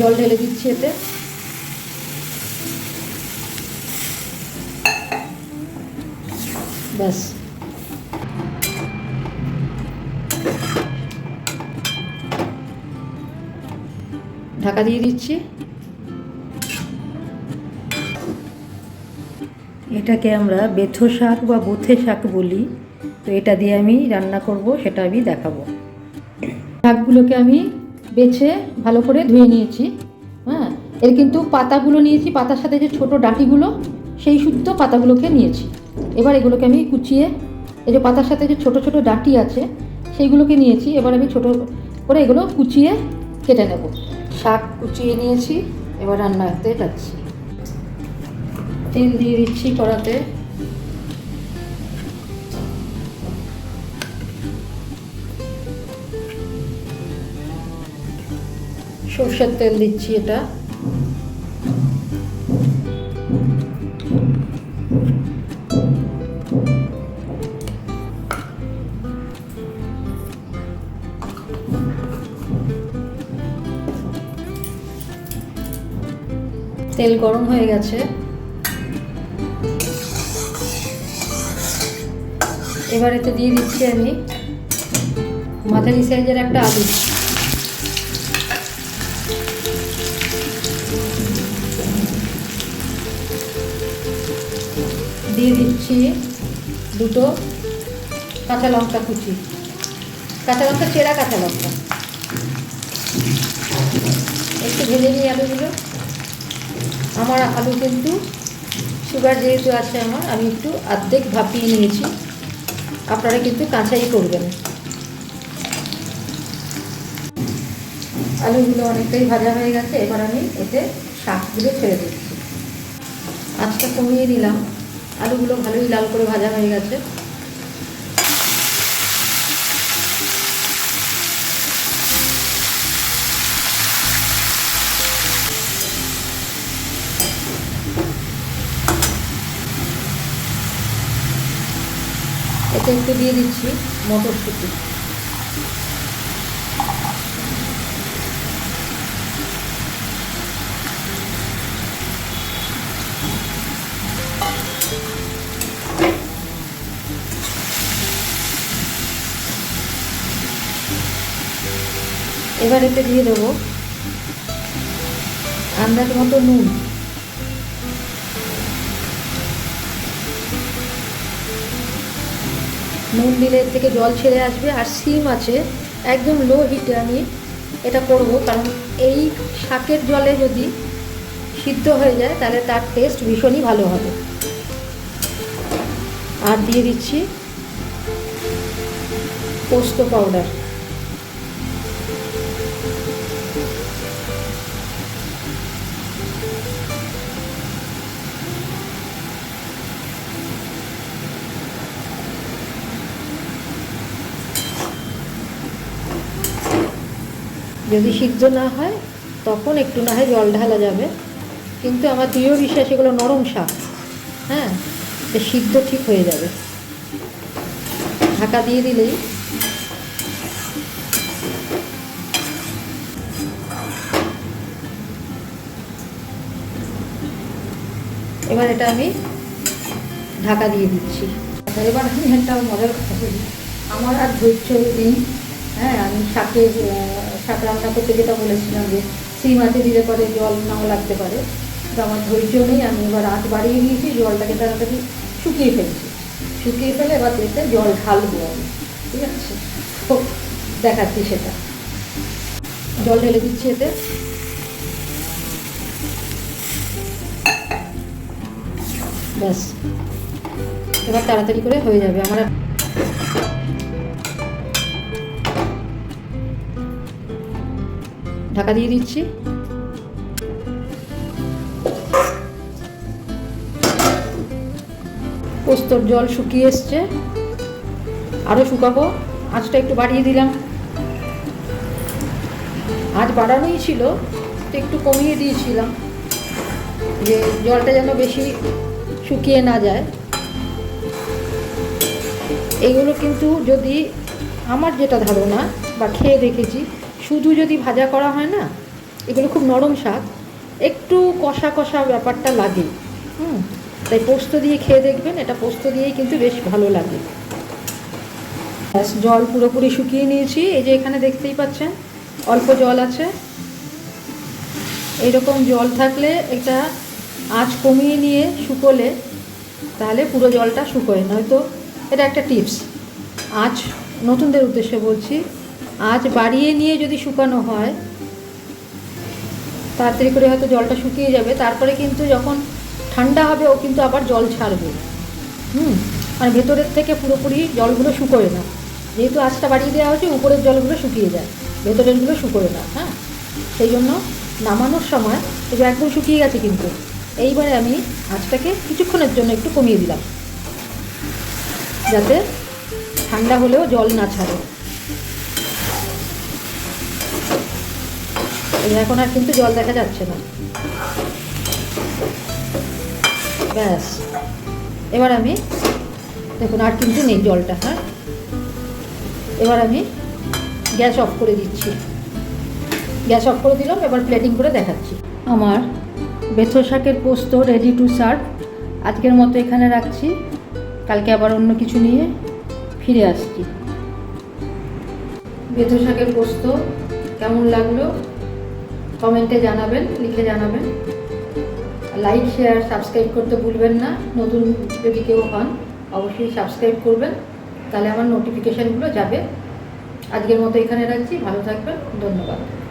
জল ঢেলে দিচ্ছি এতে। ব্যাস। ঢাকা দিয়ে দিচ্ছি। এটাকে আমরা বেথো শাক বা বুথে শাক বলি। তো এটা দিয়ে আমি রান্না করব, সেটা আমি দেখাবো। শাকগুলোকে আমি বেছে ভালো করে ধুয়ে নিয়েছি হ্যাঁ? এর কিন্তু পাতাগুলো নিয়েছি, পাতার সাথে যে ছোট ডাঁটিগুলো, সেই শুদ্ধ পাতাগুলোকে নিয়েছি। এবার এগুলোকে আমি কুচিয়ে, এই যে পাতার সাথে যে ছোট ছোট ডাঁটি আছে, সেইগুলোকে নিয়েছি, এবার আমি ছোট করে এগুলো কুচিয়ে কেটে নেব। শাক কুচিয়ে নিয়েছি, এবার রান্নাতে যাচ্ছি। তেল দিয়ে দিচ্ছি কড়াতে। সর্ষের তেল দিচ্ছি এটা। তেল গরম হয়ে গেছে। এবার এতে দিয়ে দিচ্ছি আমি মাঝারি সাইজের একটা আলু। দিয়ে দিচ্ছি দুটো কাঁচা লঙ্কা কুচি। কাঁচা লঙ্কা, চেরা কাঁচা লঙ্কা। একটু ভেজে নিই আলুগুলো। আমার আলু কিন্তু সুগার যেহেতু আছে আমার, আমি একটু অর্ধেক ভাপিয়ে নিয়েছি। আপনারা কিন্তু কাঁচাই করবেন। আলুগুলো অনেকটাই ভাজা হয়ে গেছে, এবার আমি এতে শাকগুলো ছেড়ে দিচ্ছি। আঁচটা কমিয়ে দিলাম। আলুগুলো ভালোই লাল করে ভাজা হয়ে গেছে। এতে একটু দিয়ে দিচ্ছি মটরশুঁটি। এবার এতে দিয়ে দেবো আন্দাজ মতো নুন। নুন দিলে এর থেকে জল ছেড়ে আসবে আর সিম আছে, একদম লো হিটে আমি এটা করব, কারণ এই শাকের জলে যদি সিদ্ধ হয়ে যায়, তাহলে তার টেস্ট ভীষণই ভালো হবে। আর দিয়ে দিচ্ছি পোস্ত পাউডার যদি সিদ্ধ না হয়, তখন একটু না হয় জল ঢালা যাবে। কিন্তু আমার দৃঢ় বিশ্বাস, এগুলো নরম শাক। হ্যাঁ সিদ্ধ ঠিক হয়ে যাবে। ঢাকা দিয়ে দিলেই। এবার এটা আমি ঢাকা দিয়ে দিচ্ছি। এবার আমি একটা মজার কথা বলি। আমার আর ধৈর্য নেই। হ্যাঁ আমি শাকের শাক রান্না করতে যেটা বলেছিলাম যে সেই মাছে দিলে পরে জল নাও লাগতে পারে। তো আমার ধৈর্য নেই, আমি এবার আঁচ বাড়িয়ে দিয়েছি, জলটাকে তাড়াতাড়ি শুকিয়ে ফেলছি। শুকিয়ে ফেলে এবার এতে জল ঢালবো আমি। ঠিক আছে? তো দেখাচ্ছি সেটা। জল ঢেলে দিচ্ছি এতে। ব্যাস। এবার তাড়াতাড়ি করে হয়ে যাবে। আমার ঢাকা দিয়ে দিচ্ছি। পোস্তর জল শুকিয়ে এসছে। আরও শুকাবো। আঁচটা একটু বাড়িয়ে দিলাম। আজ বাড়ানোই ছিল তো একটু কমিয়ে দিয়েছিলাম। যে জলটা যেন বেশি শুকিয়ে না যায়। এগুলো কিন্তু যদি আমার যেটা ধারণা বা খেয়ে দেখেছি শুধু যদি ভাজা করা হয় না, এগুলো খুব নরম শাক একটু কষা কষা ব্যাপারটা লাগে, হুম? তাই পোস্ত দিয়ে খেয়ে দেখবেন, এটা পোস্ত দিয়েই কিন্তু বেশ ভালো লাগে। ব্যাস, জল পুরোপুরি শুকিয়ে নিয়েছি, এই যে এখানে দেখতেই পাচ্ছেন, অল্প জল আছে। এইরকম জল থাকলে এটা আঁচ কমিয়ে নিয়ে শুকোলে, তাহলে পুরো জলটা শুকোয়। নয়তো এটা একটা টিপস। আঁচ নতুনদের উদ্দেশ্যে বলছি আঁচ বাড়িয়ে নিয়ে যদি শুকানো হয়, তাড়াতাড়ি করে হয়তো জলটা শুকিয়ে যাবে। তারপরে কিন্তু যখন ঠান্ডা হবে, ও কিন্তু আবার জল ছাড়বে। হুম? আর ভেতরের থেকে পুরোপুরি জলগুলো শুকোয় না। যেহেতু আঁচটা বাড়িয়ে দেওয়া হচ্ছে উপরের জলগুলো শুকিয়ে যায়। ভেতরেরগুলো শুকোয় না হ্যাঁ? সেই জন্য নামানোর সময় এবার একদম শুকিয়ে গেছে কিন্তু, এইবারে আমি আঁচটাকে কিছুক্ষণের জন্য একটু কমিয়ে দিলাম। যাতে ঠান্ডা হলেও জল না ছাড়ে। এখন আর কিন্তু জল দেখা যাচ্ছে না। ব্যাস। এবার আমি, দেখুন আর কিন্তু নেই জলটা হ্যাঁ? এবার আমি গ্যাস অফ করে দিচ্ছি। গ্যাস অফ করে দিলাম, এবার প্লেটিং করে দেখাচ্ছি। আমার বেথো শাকের পোস্ত রেডি টু সার্ভ আজকের মতো এখানে রাখছি। কালকে আবার অন্য কিছু নিয়ে ফিরে আসছি। বেথো শাকের পোস্ত কেমন লাগল? কমেন্টে জানাবেন, লিখে জানাবেন। লাইক শেয়ার সাবস্ক্রাইব করতে ভুলবেন না। নতুন যদি কেউ হন, অবশ্যই সাবস্ক্রাইব করবেন। তাহলে আমার নোটিফিকেশানগুলো যাবে। আজকের মতো এখানে রাখছি। ভালো থাকবেন। ধন্যবাদ।